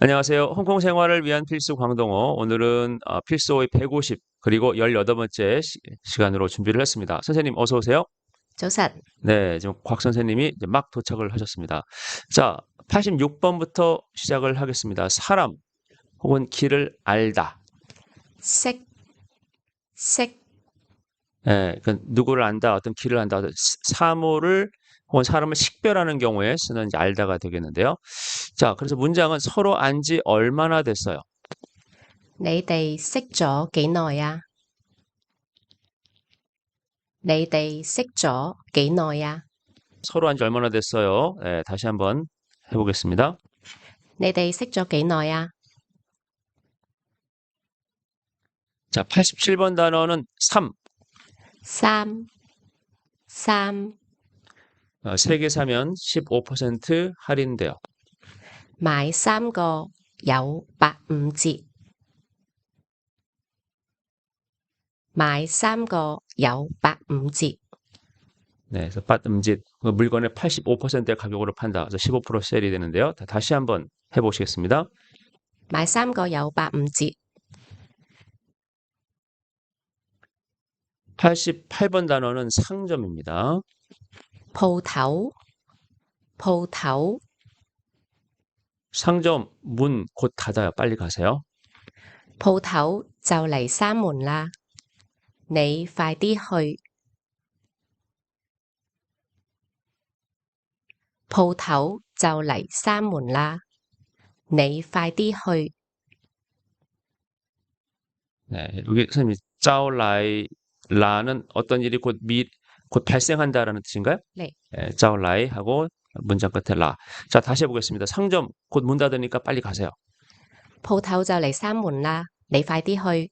안녕하세요. 홍콩 생활을 위한 필수 광동어. 오늘은 아, 필수어의 150 그리고 18번째 시, 간으로 준비를 했습니다. 선생님 어서 오세요. 早晨， 네, 지금 곽 선생님이 이제 막 도착을 하셨습니다. 자, 86번부터 시작을 하겠습니다. 사람 혹은 길을 알다. 識識 예, 그 누구를 안다, 어떤 길을 안다, 어떤 스- 사물을 혹은 사람을 식별하는 경우에 쓰는 이제 알다가 되겠는데요. 자, 그래서 문장은 서로 안 지 얼마나 됐어요? 你哋識咗幾耐啊？ 你哋識咗幾耐啊？ 서로 안 지 얼마나 됐어요? 예, 다시 한번 해보겠습니다. 你哋識咗幾耐啊？ 자, 87번 단어는 3. 三三 어, 3개 사면 15% 할인돼요. 買三個有八五折。 買三個有八五折。 네, 그래서 빠음짓 그 물건의 85%의 가격으로 판다. 그래서 15% 세일이 되는데요. 다- 다시 한번 해보시겠습니다. 買三個有八五折。 88번 단어는 상점입니다. 鋪頭鋪頭 상점 문 곧 닫아요. 빨리 가세요. 鋪頭就嚟閂門啦， 你快啲去。鋪頭就嚟閂門啦，你快啲去。 네, 여기 선생님 짜오라이 라는 어떤 일이 곧 미, 곧 발생한다라는 뜻인가요? 네. 예, 짜오라이 하고 문장 끝에 라. 자, 다시 해보겠습니다. 상점 곧 문 닫으니까 빨리 가세요. 鋪頭就嚟閂門啦，你快啲去。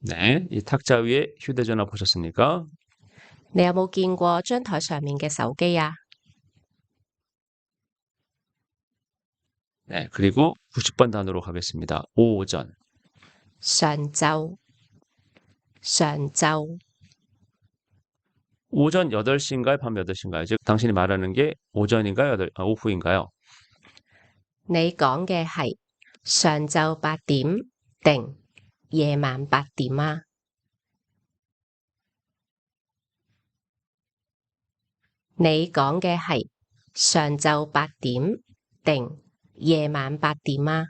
네, 이 탁자 위에 휴대전화 보셨습니까? 你有冇見過張台上面嘅手機啊？ 네, 그리고 90번 단어로 가겠습니다. 오전. 上晝上晝 오전 8시인가요? 밤 8시인가요? 즉, 당신이 말하는 게 오전인가요? 여덟- 아, 오후인가요? 你講嘅係上晝八點定 夜晚八點啊？你講嘅係上晝八點定夜晚八點啊？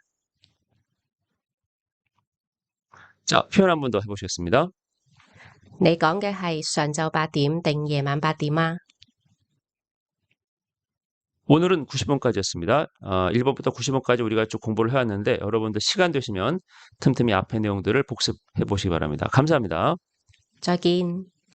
자, 표현 한 번 더 해보시겠습니다. 你講嘅係上晝八點定夜晚八點啊？ 오늘은 90번까지였습니다. 어, 1번부터 90번까지 우리가 쭉 공부를 해왔는데 여러분들 시간 되시면 틈틈이 앞의 내용들을 복습해 보시기 바랍니다. 감사합니다.再見。